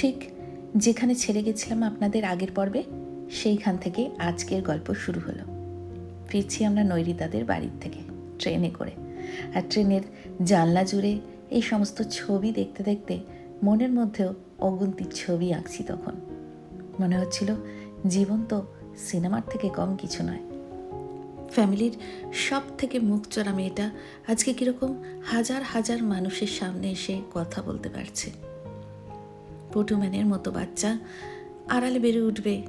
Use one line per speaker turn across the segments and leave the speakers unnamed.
ঠিক যেখানে ছেড়ে গেছিলাম আপনাদের আগের পর্বে, সেইখান থেকে আজকের গল্প শুরু হলো। ফিরছি আমরা নৈরিতাদের বাড়ির থেকে, ট্রেনে করে। আর ট্রেনের জানলা জুড়ে এই সমস্ত ছবি দেখতে দেখতে মনের মধ্যেও অগুন্তি ছবি আঁকছি তখন। মনে হচ্ছিল জীবন তো সিনেমার থেকে কম কিছু নয়। ফ্যামিলির সব থেকে মুখ চড়া মেয়েটা আজকে কীরকম হাজার হাজার মানুষের সামনে এসে কথা বলতে পারছে। পটুম্যানের মতো বাচ্চা। আড়ালে বেড়ে উঠবে।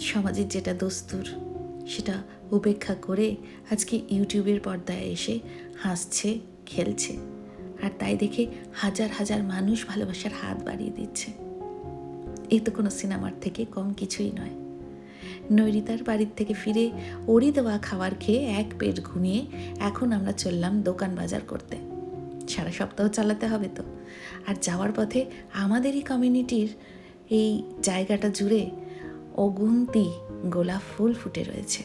সমাজের যেটা দস্তুর, সেটা উপেক্ষা করে আজকে ইউটিউবের পর্দায় এসে হাসছে, খেলছে। আর তাই দেখে হাজার হাজার মানুষ ভালোবাসার হাত বাড়িয়ে দিচ্ছে। এই তো কোনো সিনেমার থেকে কম কিছুই নয়। নৈরিতার বাড়ির থেকে ফিরে ওরই দেওয়া খাবার খেয়ে এক পেট ঘুমিয়ে এখন আমরা চললাম দোকান বাজার করতে। সারা সপ্তাহ চালাতে হবে তো। আর যাওয়ার পথে আমাদেরই কমিউনিটির এই জায়গাটা জুড়ে অগুন্তি গোলাপ ফুল ফুটে রয়েছে।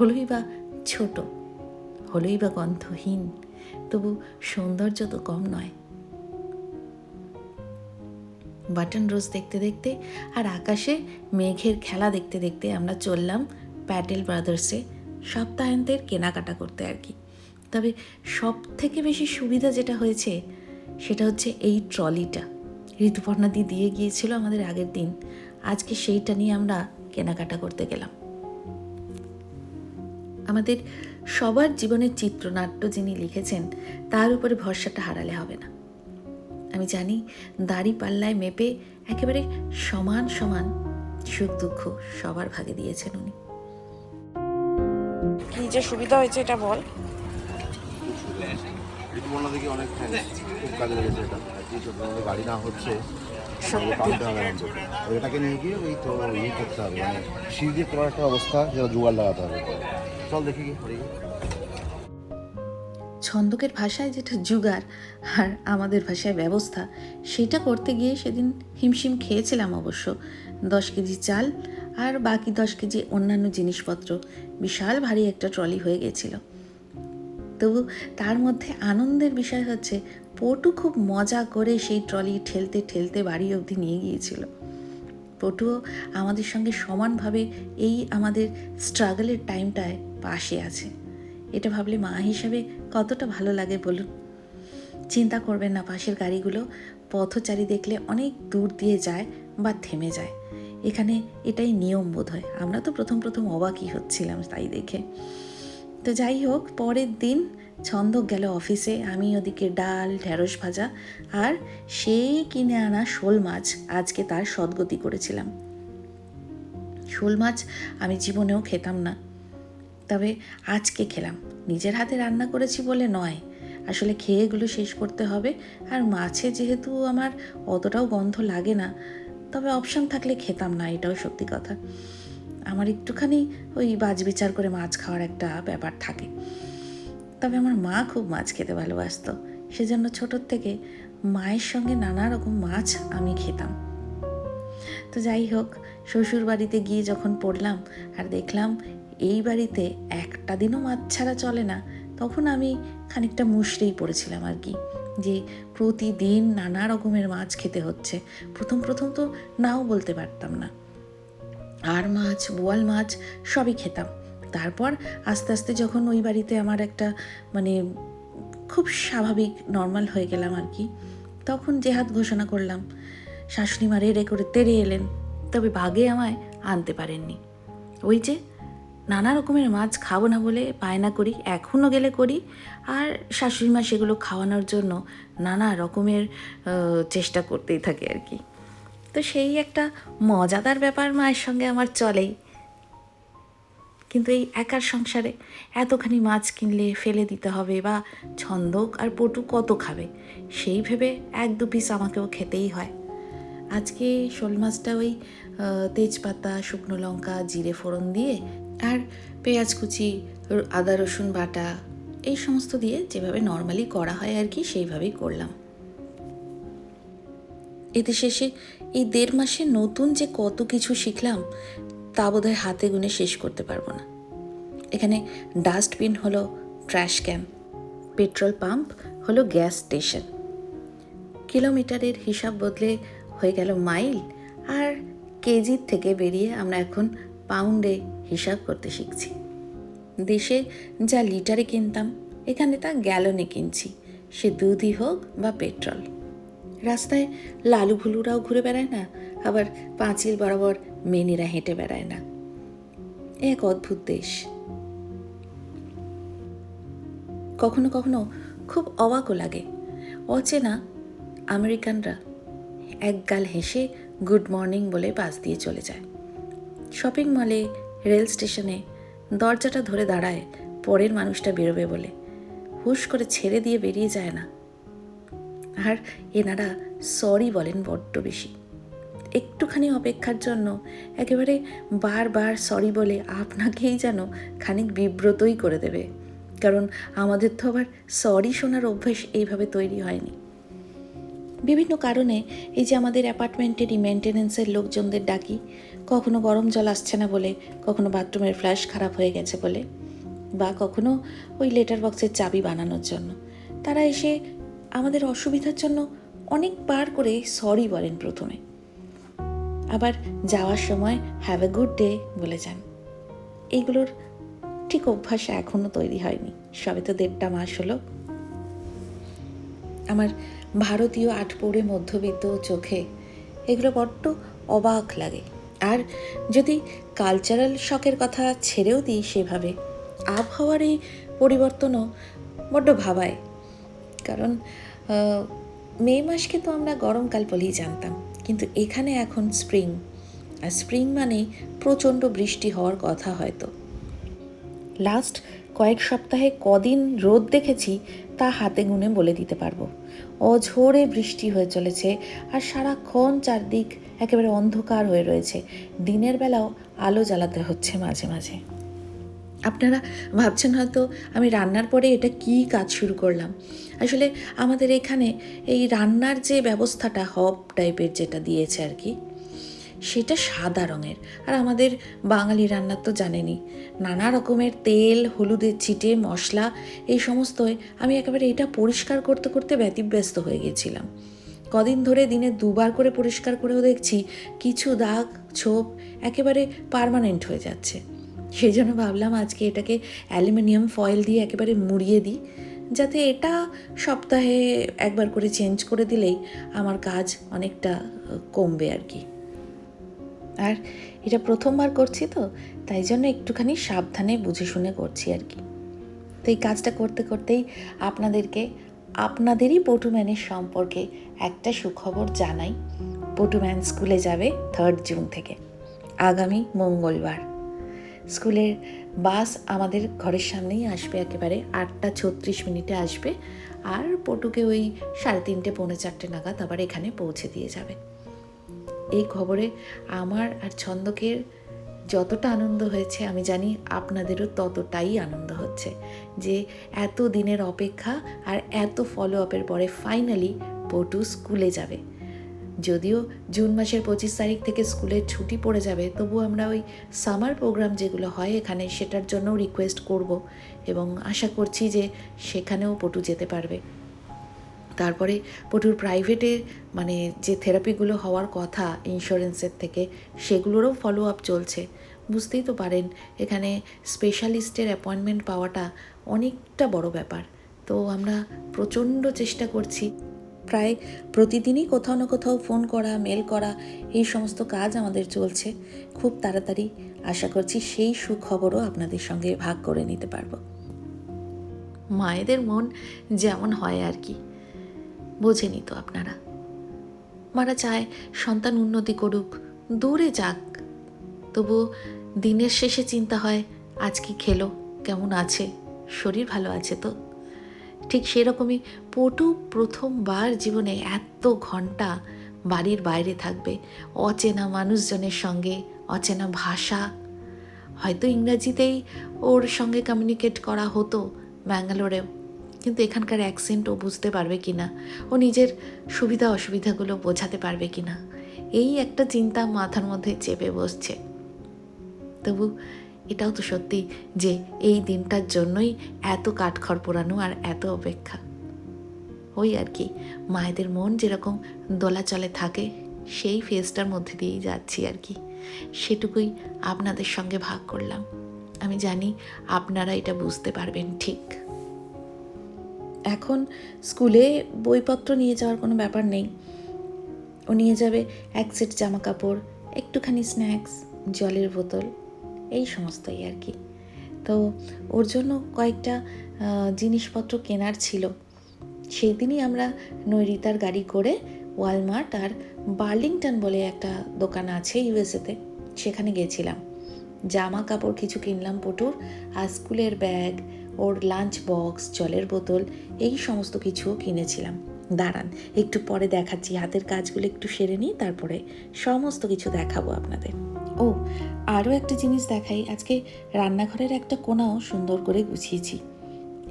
হলোই বা ছোট, হলোই বা গন্ধহীন, তবু সৌন্দর্য তো কম নয়। বাটন রোজ দেখতে দেখতে আর আকাশে মেঘের খেলা দেখতে দেখতে আমরা চললাম প্যাটেল ব্রাদার্সে সপ্তাহান্তের কেনাকাটা করতে আর কি। তবে সব থেকে বেশি সুবিধা যেটা হয়েছে, সেটা হচ্ছে এই ট্রলিটা। ঋতুপর্ণাদি দিয়ে গিয়েছিল আমাদের আগের দিন। আজকে সেইটা নিয়ে আমরা কেনাকাটা করতে গেলাম। আমাদের সবার জীবনের চিত্রনাট্য যিনি লিখেছেন, তার উপরে ভরসাটা হারালে হবে না। আমি জানি দাড়ি পাল্লায় মেপে একেবারে সমান সমান সুখ দুঃখ সবার ভাগে দিয়েছেন উনি।
কি যে সুবিধা হয়েছে এটা বল।
ঋতুপর্ণা দেখি অনেক খুব কাজে লেগেছে এটা। কি গাড়ি না হচ্ছে হবে এটাকে নিয়ে গিয়ে ওই তো ইয়ে করতে হবে মানে সিঁড়ি দিয়ে করার একটা অবস্থা যেটা জোগাড় লাগাতে হবে। চল দেখি
ছন্দকের ভাষায় যেটা জুগার আর আমাদের ভাষায় ব্যবস্থা সেটা করতে গিয়ে সেদিন হিমশিম খেয়েছিলাম অবশ্য। দশ কেজি চাল আর বাকি দশ কেজি অন্যান্য জিনিসপত্র। বিশাল ভারী একটা ট্রলি হয়ে গেছিল। তবু তার মধ্যে আনন্দের বিষয় হচ্ছে, পটু খুব মজা করে সেই ট্রলি ঠেলতে ঠেলতে বাড়ি অবধি নিয়ে গিয়েছিল। পটুও আমাদের সঙ্গে সমানভাবে এই আমাদের স্ট্রাগলের টাইমটায় পাশে আছে। এটা ভাবলে মা হিসাবে কতটা ভালো লাগে বলুন? চিন্তা করবেন না, পাশের গাড়িগুলো পথচারী দেখলে অনেক দূর দিয়ে যায় বা থেমে যায়। এখানে এটাই নিয়ম বোধ হয় আমরা তো প্রথম প্রথম অবাকই হচ্ছিলাম তাই দেখে। তো যাই হোক, পরের দিন ছন্দক গেল অফিসে। আমি ওদিকে ডাল, ঢেঁড়স ভাজা আর সেই কিনে আনা শোল মাছ আজকে তার সদ্গতি করেছিলাম। শোল মাছ আমি জীবনেও খেতাম না, তবে আজকে খেলাম। নিজের হাতে রান্না করেছি বলে নয়, আসলে খেয়ে এগুলো শেষ করতে হবে। আর মাছে যেহেতু আমার অতটাও গন্ধ লাগে না, তবে অপশান থাকলে খেতাম না, এটাও সত্যি কথা। আমার একটুখানি ওই বাজ বিচার করে মাছ খাওয়ার একটা ব্যাপার থাকে। তবে আমার মা খুব মাছ খেতে ভালোবাসতো। সেজন্য ছোটোর থেকে মায়ের সঙ্গে নানা রকম মাছ আমি খেতাম। তো যাই হোক শ্বশুর বাড়িতে গিয়ে যখন পড়লাম আর দেখলাম এই বাড়িতে একটা দিনও মাছ ছাড়া চলে না, তখন আমি খানিকটা মুশড়েই পড়েছিলাম আর কি। যে প্রতিদিন নানা রকমের মাছ খেতে হচ্ছে। প্রথম প্রথম তো নাও বলতে পারতাম না। আর মাছ, বোয়াল মাছ সবই খেতাম। তারপর আস্তে আস্তে যখন ওই বাড়িতে আমার একটা মানে খুব স্বাভাবিক নর্মাল হয়ে গেলাম আর কি, তখন জেহাদ ঘোষণা করলাম, শাশুড়ি মা রেড়ে করে তেড়ে এলেন, তবে ভাগে আমায় আনতে পারেননি। ওই যে নানা রকমের মাছ খাব না বলে বায়না করি এখনও গেলে করি, আর শাশুড়ি মা সেগুলো খাওয়ানোর জন্য নানা রকমের চেষ্টা করতেই থাকে আর কি। তো সেই একটা মজাদার ব্যাপার মায়ের সঙ্গে আমার চলেই। কিন্তু এই একার সংসারে এতখানি মাছ কিনলে ফেলে দিতে হবে বা ছন্দক আর পটু কত খাবে, সেই ভেবে এক দু পিস আমাকেও খেতেই হয়। আজকে শোল মাছটা ওই তেজপাতা, শুকনো লঙ্কা, জিরে ফোড়ন দিয়ে আর পেঁয়াজ কুচি, আদা রসুন বাটা, এই সমস্ত দিয়ে যেভাবে নর্মালি করা হয় আর কি, সেইভাবেই করলাম। এতে শেষে এই দেড় মাসে নতুন যে কত কিছু শিখলাম, তা বোধহয় হাতে গুনে শেষ করতে পারব না। এখানে ডাস্টবিন হলো ট্র্যাশ ক্যান, পেট্রোল পাম্প হলো গ্যাস স্টেশন। কিলোমিটারের হিসাব বদলে হয়ে গেল মাইল, আর কেজির থেকে বেরিয়ে আমরা এখন পাউন্ডে হিসাব করতে শিখছি। দেশে যা লিটারে কিনতাম, এখানে তা গ্যালনে কিনছি, সে দুধই হোক বা পেট্রোল। রাস্তায় লালু ভুলুরাও ঘুরে বেড়ায় না, আবার পাঁচিল বরাবর মেনিরা হেঁটে বেড়ায় না। এক অদ্ভুত দেশ। কখনো কখনো খুব অবাকও লাগে। অচেনা আমেরিকানরা একগাল হেসে গুড মর্নিং বলে পাশ দিয়ে চলে যায়। শপিং মলে, রেল স্টেশনে দরজাটা ধরে দাঁড়ায় পরের মানুষটা বেরোবে বলে। হুশ করে ছেড়ে দিয়ে বেরিয়ে যায় না। আর এনারা সরি বলেন বড্ড বেশি। একটুখানি অপেক্ষার জন্য একেবারে বারবার সরি বলে আপনাকেই যেন খানিক বিব্রতই করে দেবে। কারণ আমাদের তো আবার সরি শোনার অভ্যেস এইভাবে তৈরি হয়নি। বিভিন্ন কারণে এই যে আমাদের অ্যাপার্টমেন্টেরই মেনটেনেন্সের লোকজনদের ডাকি, কখনো গরম জল আসছে না বলে, কখনো বাথরুমের ফ্ল্যাশ খারাপ হয়ে গেছে বলে, বা কখনো ওই লেটার বক্সের চাবি বানানোর জন্য। তারা এসে আমাদের অসুবিধার জন্য অনেকবার করে সরি বলেন প্রথমে। আবার যাওয়ার সময় হ্যাভ এ গুড ডে বলে যান। এইগুলোর ঠিক অভ্যাস এখনও তৈরি হয়নি। সবে তো দেড়টা মাস হলো। আমার ভারতীয় আটপৌরে মধ্যবিত্ত চোখে এগুলো বড্ড অবাক লাগে। আর যদি কালচারাল শখের কথা ছেড়েও দিই সেভাবে, আবহাওয়ার এই পরিবর্তনও বড্ড ভাবায়। কারণ মে মাসকে তো আমরা গরমকাল বলেই জানতাম। কিন্তু এখানে এখন স্প্রিং আর স্প্রিং মানে প্রচণ্ড বৃষ্টি হওয়ার কথা হয়তো। লাস্ট কয়েক সপ্তাহে কদিন রোদ দেখেছি, তা হাতে গুনে বলে দিতে পারব। অঝোরে বৃষ্টি হয়ে চলেছে, আর সারাক্ষণ চারদিক একেবারে অন্ধকার হয়ে রয়েছে। দিনের বেলাও আলো জ্বালাতে হচ্ছে মাঝে মাঝে। আপনারা ভাবছেন হয়তো আমি রান্নার পরে এটা কি কাজ শুরু করলাম। আসলে আমাদের এখানে এই রান্নার যে ব্যবস্থাটা হব টাইপের যেটা দিয়েছে আর কি, সেটা সাদা রঙের। আর আমাদের বাঙালি রান্নার তো জানেনই, নানা রকমের তেল, হলুদের ছিটে, মশলা, এই সমস্তই আমি একেবারে এটা পরিষ্কার করতে করতে ব্যতিব্যস্ত হয়ে গেছিলাম। কদিন ধরে দিনে দুবার করে পরিষ্কার করেও দেখছি, কিছু দাগ, ছোপ একেবারে পার্মানেন্ট হয়ে যাচ্ছে। সেই জন্য ভাবলাম আজকে এটাকে অ্যালুমিনিয়াম ফয়েল দিয়ে একেবারে মুড়িয়ে দিই, যাতে এটা সপ্তাহে একবার করে চেঞ্জ করে দিলেই আমার কাজ অনেকটা কমবে আর কি। আর এটা প্রথমবার করছি তো, তাই জন্য একটুখানি সাবধানে বুঝে শুনে করছি আর কি। তো এই কাজটা করতে করতেই আপনাদেরকে, আপনাদেরই পটুম্যানের সম্পর্কে একটা সুখবর জানাই। পটুম্যান স্কুলে যাবে থার্ড জুন থেকে, আগামী মঙ্গলবার। স্কুলের বাস আমাদের ঘরের সামনেই আসবে একেবারে, আটটা ছত্রিশ মিনিটে আসবে। আর পটুকে ওই সাড়ে তিনটে, পৌনে চারটে নাগাদ আবার এখানে পৌঁছে দিয়ে যাবে। এই খবরে আমার আর ছন্দকের যতটা আনন্দ হয়েছে, আমি জানি আপনাদেরও ততটাই আনন্দ হচ্ছে যে এত দিনের অপেক্ষা আর এত ফলো আপের পরে ফাইনালি পটু স্কুলে যাবে। যদিও জুন মাসের পঁচিশ তারিখ থেকে স্কুলের ছুটি পড়ে যাবে তবু আমরা ওই সামার প্রোগ্রাম যেগুলো হয় এখানে সেটার জন্যও রিকোয়েস্ট করব এবং আশা করছি যে সেখানেও পটু যেতে পারবে। তারপরে পটুর প্রাইভেটে মানে যে থেরাপিগুলো হওয়ার কথা ইন্স্যুরেন্সের থেকে, সেগুলোরও ফলো আপ চলছে। বুঝতেই তো পারেন, এখানে স্পেশালিস্টের অ্যাপয়েন্টমেন্ট পাওয়াটা অনেকটা বড় ব্যাপার। তো আমরা প্রচণ্ড চেষ্টা করছি প্রায় প্রতিদিনই কোথাও না কোথাও ফোন করা, মেল করা, এই সমস্ত কাজ আমাদের চলছে। খুব তাড়াতাড়ি আশা করছি সেই সুখবরও আপনাদের সঙ্গে ভাগ করে নিতে পারব। মায়েদের মন যেমন হয় আর কি বোঝেনি তো আপনারা। মারা চায় সন্তান উন্নতি করুক, দূরে যাক। তবু দিনের শেষে চিন্তা হয়, আজ কি খেলো, কেমন আছে, শরীর ভালো আছে তো? ঠিক সেরকমই পটু প্রথমবার জীবনে এত ঘণ্টা বাড়ির বাইরে থাকবে। অচেনা মানুষজনের সঙ্গে, অচেনা ভাষা। হয়তো ইংরাজিতেই ওর সঙ্গে কমিউনিকেট করা হতো ব্যাঙ্গালোরেও কিন্তু এখানকার অ্যাকসেন্ট ও বুঝতে পারবে কি না ও নিজের সুবিধা অসুবিধাগুলো বোঝাতে পারবে কি না এই একটা চিন্তা মাথার মধ্যে চেপে বসছে। তবু এটাও তো সত্যি যে এই দিনটার জন্যই এত কাঠখড় পোড়ানো আর এত অপেক্ষা। ওই আর কি। মায়েদের মন যেরকম দোলাচলে থাকে, সেই ফেজটার মধ্যে দিয়েই যাচ্ছি আর কি। সেটুকুই আপনাদের সঙ্গে ভাগ করলাম। আমি জানি আপনারা এটা বুঝতে পারবেন ঠিক। এখন স্কুলে বইপত্র নিয়ে যাওয়ার কোনো ব্যাপার নেই। ও নিয়ে যাবে এক সেট জামা কাপড় একটুখানি স্ন্যাক্স জলের বোতল, এই সমস্তই আর কি। তো ওর জন্য কয়েকটা জিনিসপত্র কেনার ছিল। সেই দিনই আমরা নৈরিতার গাড়ি করে ওয়ালমার্ট আর বার্লিংটন বলে একটা দোকান আছে ইউএসএতে, সেখানে গেছিলাম। জামা কাপড় কিছু কিনলাম পটুর, আর স্কুলের ব্যাগ, ওর লাঞ্চ বক্স জলের বোতল, এই সমস্ত কিছু কিনেছিলাম। দাঁড়ান, একটু পরে দেখাচ্ছি, হাতের কাজগুলো একটু সেরে নিই, তারপরে সমস্ত কিছু দেখাবো আপনাদের। ও, আরও একটা জিনিস দেখাই, আজকে রান্নাঘরের একটা কোণাও সুন্দর করে গুছিয়েছি।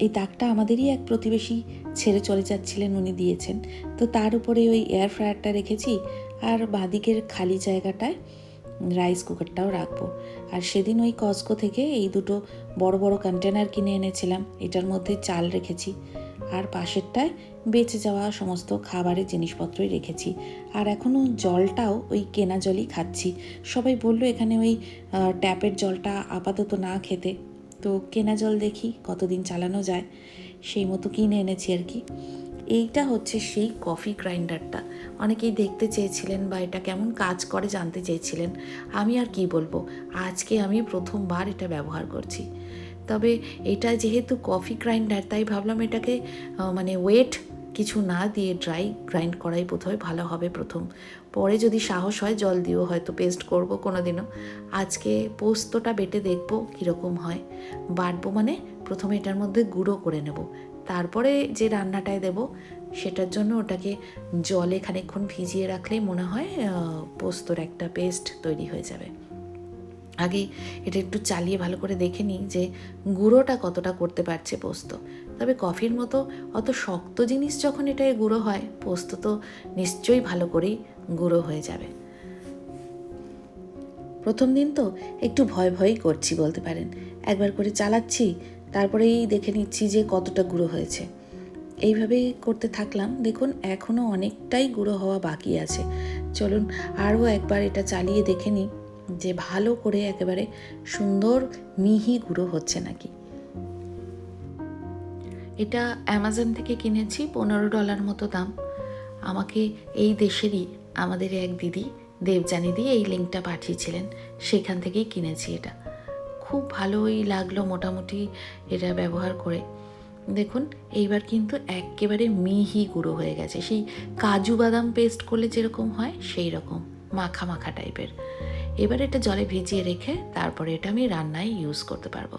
এই দাগটা আমাদেরই এক প্রতিবেশী ছেড়ে চলে যাচ্ছিলেন, উনি দিয়েছেন। তো তার উপরে ওই এয়ার ফ্রায়ারটা রেখেছি আর বাঁদিকের খালি জায়গাটায় রাইস কুকারটাও রাখব। আর সেদিন ওই কস্কো থেকে এই দুটো বড় বড় কন্টেনার কিনে এনেছিলাম, এটার মধ্যে চাল রেখেছি। আর পাশেরটায় বেঁচে যাওয়া সমস্ত খাবারের জিনিসপত্রই রেখেছি। আর এখনও জলটাও ওই কেনা জলই খাচ্ছি। সবাই বলল এখানে ওই ট্যাপের জলটা আপাতত না খেতে। তো কেনা জল দেখি, কতদিন চালানো যায়, সেই মতো কিনে এনেছি আর কি। এইটা হচ্ছে সেই কফি গ্রাইন্ডারটা। অনেকেই দেখতে চেয়েছিলেন বা এটা কেমন কাজ করে জানতে চেয়েছিলেন, আমি আর কি বলব? আজকে আমি প্রথমবার এটা ব্যবহার করছি। তবে এটা যেহেতু কফি গ্রাইন্ডার, তাই ভাবলাম এটাকে মানে ওয়েট কিছু না দিয়ে ড্রাই গ্রাইন্ড করাই বোধহয় ভালো হবে প্রথম। পরে যদি সাহস হয়, জল দিয়েও হয়তো পেস্ট করব কোনো দিনও আজকে পোস্তটা বেটে দেখব কীরকম হয়। বাটবো মানে প্রথমে এটার মধ্যে গুঁড়ো করে নেব। তারপরে যে রান্নাটায় দেব, সেটার জন্য ওটাকে জলে খানিকক্ষণ ভিজিয়ে রাখলেই মনে হয় পোস্তর একটা পেস্ট তৈরি হয়ে যাবে। আগে এটা একটু চালিয়ে ভালো করে দেখে নিই যে গুঁড়োটা কতটা করতে পারছে পোস্ত। তবে কফির মতো অত শক্ত জিনিস যখন এটায় গুঁড়ো হয়, পোস্ত তো নিশ্চয়ই ভালো করেই গুঁড়ো হয়ে যাবে। প্রথম দিন তো একটু ভয় ভয়ই করছি বলতে পারেন। একবার করে চালাচ্ছি, তারপরেই দেখে নিচ্ছি যে কতটা গুঁড়ো হয়েছে। এইভাবে করতে থাকলাম, দেখুন এখনও অনেকটাই গুঁড়ো হওয়া বাকি আছে। চলুন আরও একবার এটা চালিয়ে দেখে নিই যে ভালো করে একেবারে সুন্দর মিহি গুঁড়ো হচ্ছে নাকি। এটা অ্যামাজন থেকে কিনেছি, পনেরো ডলার মতো দাম। আমাকে এই দেশেরই, আমাদের এক দিদি দেবজানি দিয়ে এই লিঙ্কটা পাঠিয়েছিলেন। সেখান থেকেই কিনেছি এটা। খুব ভালোই লাগল মোটামুটি এটা ব্যবহার করে। দেখুন, এইবার কিন্তু একেবারে মিহি গুঁড়ো হয়ে গেছে। সেই কাজু বাদাম পেস্ট করলে যেরকম হয়, সেই রকম, মাখা মাখা টাইপের এবার এটা জলে ভিজিয়ে রেখে তারপরে এটা আমি রান্নায় ইউজ করতে পারব।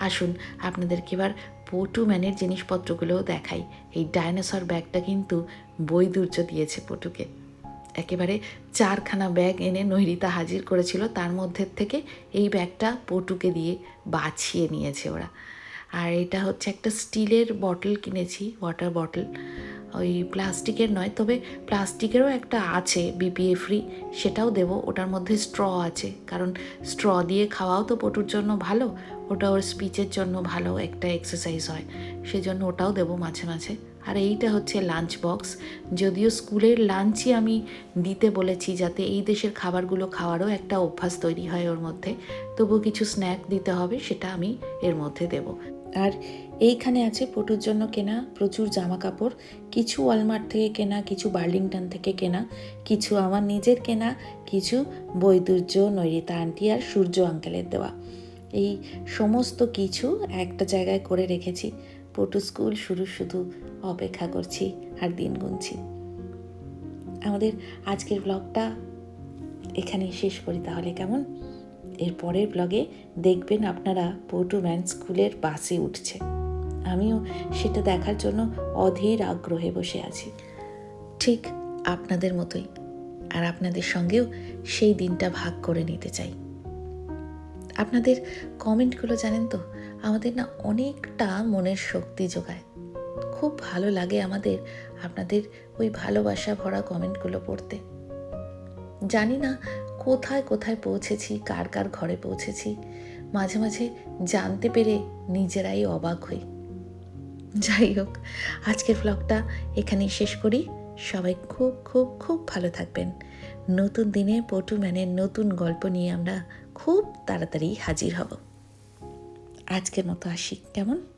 আসুন, আপনাদেরকে এবার পটু ম্যানের জিনিসপত্রগুলোও দেখাই। এই ডাইনোসর ব্যাগটা কিন্তু বৈদুর্য দিয়েছে পটুকে একেবারে চারখানা ব্যাগ এনে নৈরিতা হাজির করেছিল, তার মধ্যে থেকে এই ব্যাগটা পটুকে দিয়ে বাছিয়ে নিয়েছে ওরা। আর এটা হচ্ছে একটা স্টিলের বটল কিনেছি, ওয়াটার বটল। ওই প্লাস্টিকের নয়, তবে প্লাস্টিকেরও একটা আছে, বিপিএ ফ্রি, সেটাও দেব। ওটার মধ্যে স্ট্র আছে, কারণ স্ট্র দিয়ে খাওয়াও তো পটুর জন্য ভালো ওটা ওর স্পিচের জন্য ভালো একটা এক্সারসাইজ হয়। সেজন্য ওটাও দেবো মাঝে মাঝে। আর এইটা হচ্ছে লাঞ্চ বক্স যদিও স্কুলের লাঞ্চই আমি দিতে বলেছি যাতে এই দেশের খাবারগুলো খাওয়ারও একটা অভ্যাস তৈরি হয় ওর মধ্যে। তবু কিছু স্ন্যাক দিতে হবে সেটা আমি এর মধ্যে দেব। আর এইখানে আছে পটুর জন্য কেনা প্রচুর জামা কাপড় কিছু ওয়ালমার্ট থেকে কেনা, কিছু বার্লিংটন থেকে কেনা, কিছু আমার নিজের কেনা, কিছু বৈদুর্য, নৈরিতা আন্টি আর সূর্য আঙ্কেলের দেওয়া। এই সমস্ত কিছু একটা জায়গায় করে রেখেছি। পটু স্কুল শুরু শুধু অপেক্ষা করছি আর দিন গুনছি। আমাদের আজকের ব্লগটা এখানেই শেষ করি তাহলে কেমন? এর পরের ব্লগে দেখবেন আপনারা পটু ম্যান স্কুলের বাসে উঠছে। আমিও সেটা দেখার জন্য অধীর আগ্রহে বসে আছি। ঠিক আপনাদের মতোই। আর আপনাদের সঙ্গেও সেই দিনটা ভাগ করে নিতে চাই। আপনাদের কমেন্টগুলো জানেন তো, আমাদের না অনেকটা মনের শক্তি যোগায় খুব ভালো লাগে আমাদের, আপনাদের ওই ভালোবাসা ভরা কমেন্টগুলো পড়তে। জানি না কোথায় কোথায় পৌঁছেছি, কার কার ঘরে পৌঁছেছি, মাঝে মাঝে জানতে পেরে নিজেরাই অবাক হই। যাই হোক, আজকের ব্লগটা এখানেই শেষ করি। সবাই খুব খুব খুব ভালো থাকবেন। নতুন দিনে পটু ম্যানের নতুন গল্প নিয়ে আমরা খুব তাড়াতাড়ি হাজির হব। আজকের মতো আসি। কেমন?